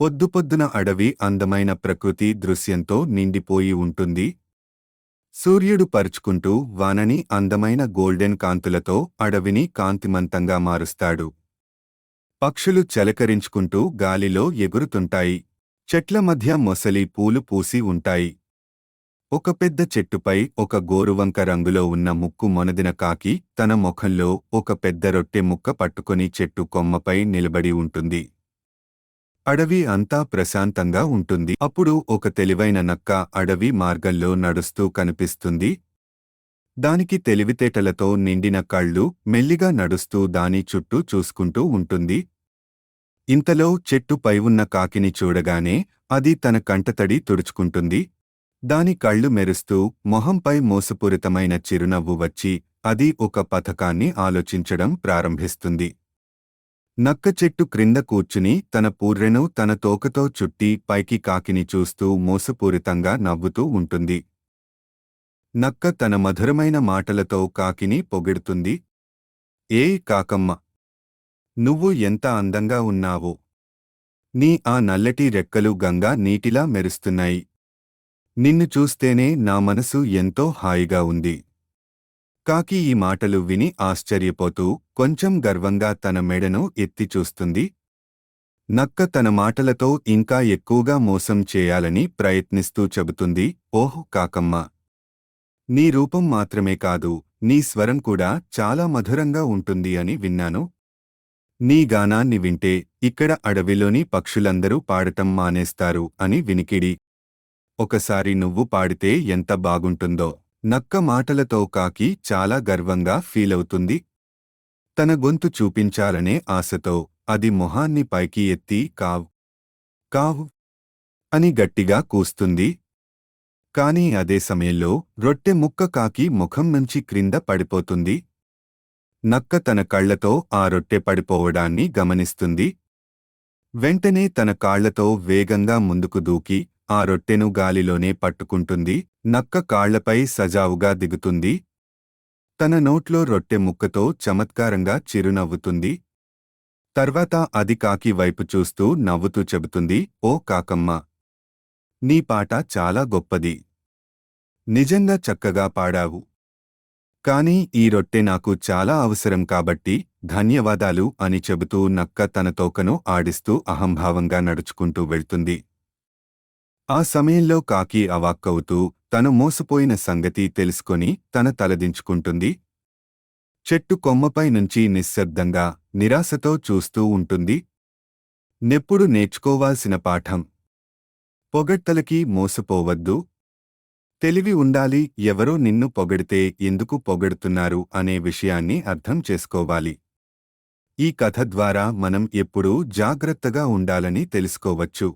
పొద్దుపొద్దున అడవి అందమైన ప్రకృతి దృశ్యంతో నిండిపోయి ఉంటుంది. సూర్యుడు పరుచుకుంటూ వానని అందమైన గోల్డెన్ కాంతులతో అడవిని కాంతిమంతంగా మారుస్తాడు. పక్షులు చలకరించుకుంటూ గాలిలో ఎగురుతుంటాయి. చెట్ల మధ్య మొసలి పూలు పూసి ఉంటాయి. ఒక పెద్ద చెట్టుపై ఒక గోరువంక రంగులో ఉన్న ముక్కు మొనదిన కాకి తన ముఖంలో ఒక పెద్ద రొట్టె ముక్క పట్టుకొని చెట్టు కొమ్మపై నిలబడి ఉంటుంది. అడవి అంతా ప్రశాంతంగా ఉంటుంది. అప్పుడు ఒక తెలివైన నక్క అడవి మార్గంలో నడుస్తూ కనిపిస్తుంది. దానికి తెలివితేటలతో నిండిన కళ్ళు మెల్లిగా నడుస్తూ దాని చుట్టూ చూసుకుంటూ ఉంటుంది. ఇంతలో చెట్టుపై ఉన్న కాకిని చూడగానే అది తన కంటతడి తుడుచుకుంటుంది. దాని కళ్ళు మెరుస్తూ మొహంపై మోసపూరితమైన చిరునవ్వు వచ్చి అది ఒక పథకాన్ని ఆలోచించడం ప్రారంభిస్తుంది. నక్క చెట్టు క్రింద కూర్చుని తన పూర్రెను తన తోకతో చుట్టి పైకి కాకిని చూస్తూ మోసపూరితంగా నవ్వుతూ ఉంటుంది. నక్క తన మధురమైన మాటలతో కాకిని పొగిడుతుంది. ఏ కాకమ్మ! నువ్వు ఎంత అందంగా ఉన్నావో! నీ ఆ నల్లటి రెక్కలు గంగా నీటిలా మెరుస్తున్నాయి. నిన్ను చూస్తేనే నా మనసు ఎంతో హాయిగా ఉంది. కాకి ఈ మాటలు విని ఆశ్చర్యపోతూ కొంచెం గర్వంగా తన మెడను ఎత్తి చూస్తుంది. నక్క తన మాటలతో ఇంకా ఎక్కువగా మోసం చేయాలని ప్రయత్నిస్తూ చెబుతుంది. ఓహ్ కాకమ్మ! నీ రూపం మాత్రమే కాదు నీ స్వరం కూడా చాలా మధురంగా ఉంటుంది అని విన్నాను. నీ గానాన్ని వింటే ఇక్కడ అడవిలోని పక్షులందరూ పాడటం మానేస్తారు అని వినికిడి. ఒకసారి నువ్వు పాడితే ఎంత బాగుంటుందో. నక్క మాటలతో కాకి చాలా గర్వంగా ఫీలవుతుంది. తన గొంతు చూపించాలనే ఆశతో అది మొహాన్ని పైకి ఎత్తి కావ్ కావ్ అని గట్టిగా కూస్తుంది. కాని అదే సమయంలో రొట్టె ముక్క కాకి ముఖం నుంచి క్రింద పడిపోతుంది. నక్క తన కళ్ళతో ఆ రొట్టె పడిపోవడాన్ని గమనిస్తుంది. వెంటనే తన కాళ్ళతో వేగంగా ముందుకు దూకి ఆ రొట్టెను గాలిలోనే పట్టుకుంటుంది. నక్క కాళ్ళపై సజావుగా దిగుతుంది. తన నోట్లో రొట్టె ముక్కతో చమత్కారంగా చిరునవ్వుతుంది. తర్వాత అది కాకి వైపు చూస్తూ నవ్వుతూ చెబుతుంది ఓ కాకమ్మ! నీ పాట చాలా గొప్పది. నిజంగా చక్కగా పాడావు. కాని ఈ రొట్టె నాకు చాలా అవసరం కాబట్టి ధన్యవాదాలు అని చెబుతూ నక్క తన తోకను ఆడిస్తూ అహంభావంగా నడుచుకుంటూ వెళ్తుంది. ఆ సమయంలో కాకి అవాక్కవుతూ తను మోసపోయిన సంగతి తెలుసుకొని తన తలదించుకుంటుంది చెట్టు కొమ్మపై నుంచి నిశ్శబ్దంగా నిరాశతో చూస్తూ ఉంటుంది. నెప్పుడు నేర్చుకోవాల్సిన పాఠం. పొగడ్తలకి మోసపోవద్దు. తెలివి ఉండాలి ఎవరో నిన్ను పొగడితే ఎందుకు పొగడుతున్నారు అనే విషయాన్ని అర్థం చేసుకోవాలి. ఈ కథ ద్వారా మనం ఎప్పుడూ జాగ్రత్తగా ఉండాలని తెలుసుకోవచ్చు.